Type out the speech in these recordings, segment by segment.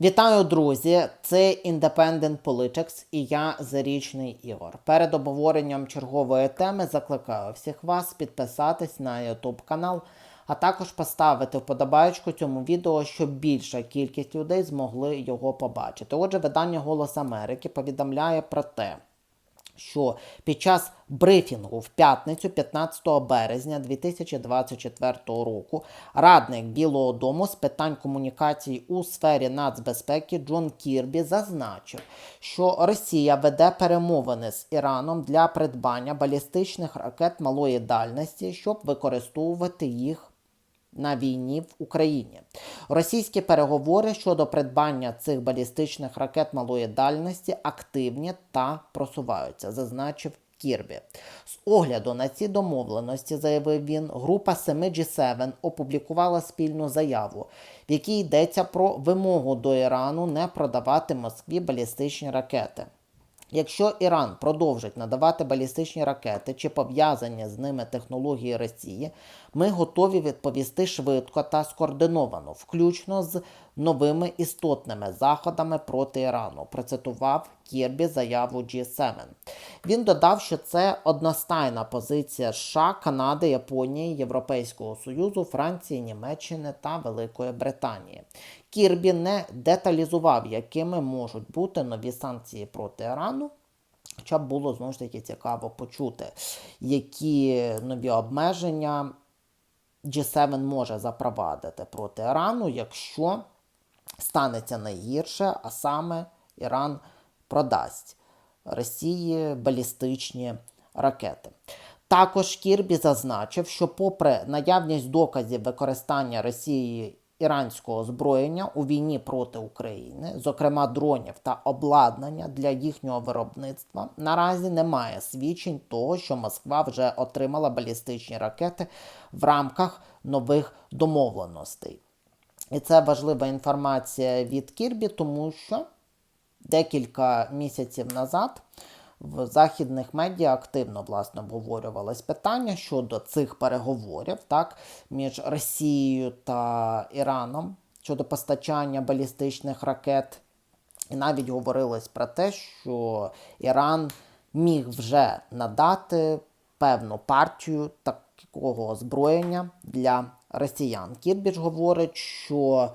Вітаю, друзі! Це Independent Politics і я Зарічний Ігор. Перед обговоренням чергової теми закликаю всіх вас підписатись на YouTube канал, а також поставити вподобайку цьому відео, щоб більша кількість людей змогли його побачити. Отже, видання Голос Америки повідомляє про те, що під час брифінгу в п'ятницю, 15 березня 2024 року, радник Білого Дому з питань комунікацій у сфері нацбезпеки Джон Кірбі зазначив, що Росія веде перемовини з Іраном для придбання балістичних ракет малої дальності, щоб використовувати їх на війні в Україні. Російські переговори щодо придбання цих балістичних ракет малої дальності активні та просуваються, зазначив Кірбі. З огляду на ці домовленості, заявив він, група 7 G7 опублікувала спільну заяву, в якій йдеться про вимогу до Ірану не продавати Москві балістичні ракети. Якщо Іран продовжить надавати балістичні ракети чи пов'язані з ними технології Росії, ми готові відповісти швидко та скоординовано, включно з новими істотними заходами проти Ірану. Процитував Кірбі заяву G7. Він додав, що це одностайна позиція США, Канади, Японії, Європейського Союзу, Франції, Німеччини та Великої Британії. Кірбі не деталізував, якими можуть бути нові санкції проти Ірану. Хоча б було знову ж таки цікаво почути, які нові обмеження G7 може запровадити проти Ірану, якщо станеться найгірше, а саме Іран продасть Росії балістичні ракети. Також Кірбі зазначив, що, попри наявність доказів використання Росії іранського озброєння у війні проти України, зокрема дронів та обладнання для їхнього виробництва, наразі немає свідчень того, що Москва вже отримала балістичні ракети в рамках нових домовленостей. І це важлива інформація від Кірбі, тому що декілька місяців назад в західних медіа активно власне обговорювалось питання щодо цих переговорів так, між Росією та Іраном щодо постачання балістичних ракет. І навіть говорилось про те, що Іран міг вже надати певну партію такого озброєння для росіян. Кірбіч говорить, що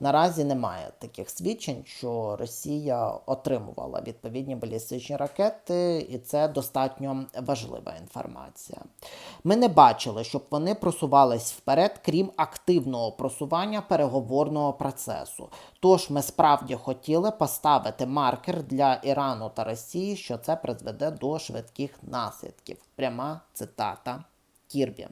наразі немає таких свідчень, що Росія отримувала відповідні балістичні ракети, і це достатньо важлива інформація. Ми не бачили, щоб вони просувались вперед, крім активного просування переговорного процесу. Тож ми справді хотіли поставити маркер для Ірану та Росії, що це призведе до швидких наслідків. Пряма цитата Кірбі.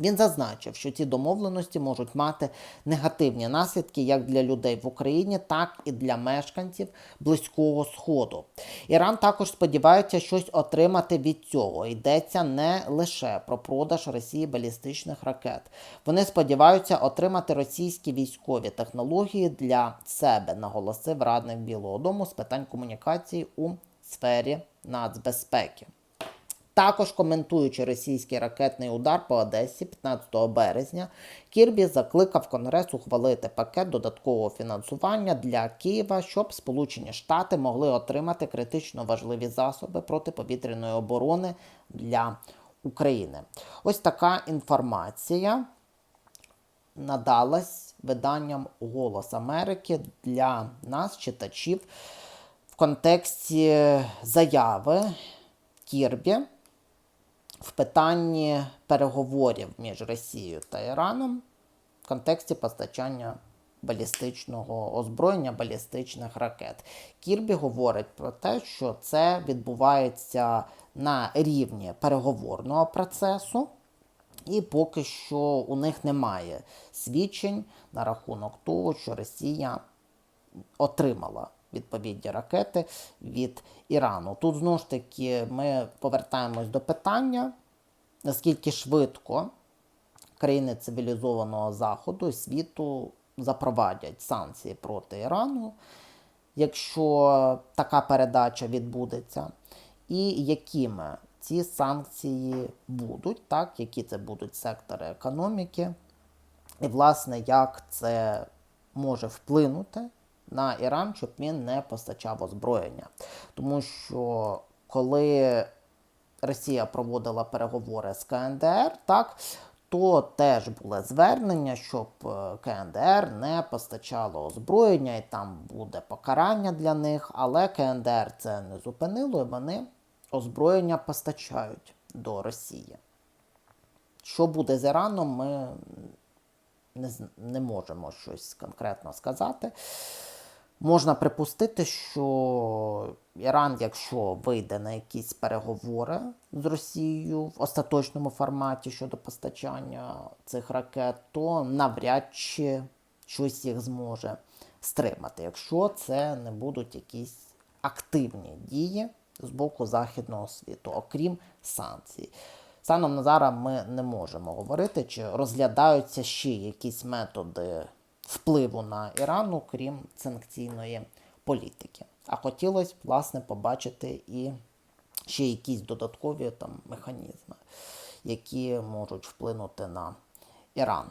Він зазначив, що ці домовленості можуть мати негативні наслідки як для людей в Україні, так і для мешканців Близького Сходу. Іран також сподівається щось отримати від цього. Йдеться не лише про продаж Росії балістичних ракет. Вони сподіваються отримати російські військові технології для себе, наголосив радник Білого Дому з питань комунікації у сфері нацбезпеки. Також коментуючи російський ракетний удар по Одесі 15 березня, Кірбі закликав Конгрес ухвалити пакет додаткового фінансування для Києва, щоб Сполучені Штати могли отримати критично важливі засоби протиповітряної оборони для України. Ось така інформація надалась виданням Голос Америки для нас, читачів, в контексті заяви Кірбі в питанні переговорів між Росією та Іраном в контексті постачання балістичного озброєння, балістичних ракет. Кірбі говорить про те, що це відбувається на рівні переговорного процесу. І поки що у них немає свідчень на рахунок того, що Росія отримала відповідні ракети від Ірану. Тут знову ж таки ми повертаємось до питання, наскільки швидко країни цивілізованого Заходу і світу запровадять санкції проти Ірану, якщо така передача відбудеться, і якими ці санкції будуть, так, які це будуть сектори економіки, і, власне, як це може вплинути на Іран, щоб він не постачав озброєння. Тому що коли Росія проводила переговори з КНДР, так, то теж було звернення, щоб е, КНДР не постачало озброєння, і там буде покарання для них, але КНДР це не зупинило, і вони озброєння постачають до Росії. Що буде з Іраном, ми не, не можемо щось конкретно сказати. Можна припустити, що Іран, якщо вийде на якісь переговори з Росією в остаточному форматі щодо постачання цих ракет, то навряд чи щось їх зможе стримати, якщо це не будуть якісь активні дії з боку західного світу, окрім санкцій. Станом на зараз ми не можемо говорити, чи розглядаються ще якісь методи впливу на Іран, окрім санкційної політики. А хотілося б, власне, побачити і ще якісь додаткові там механізми, які можуть вплинути на Іран.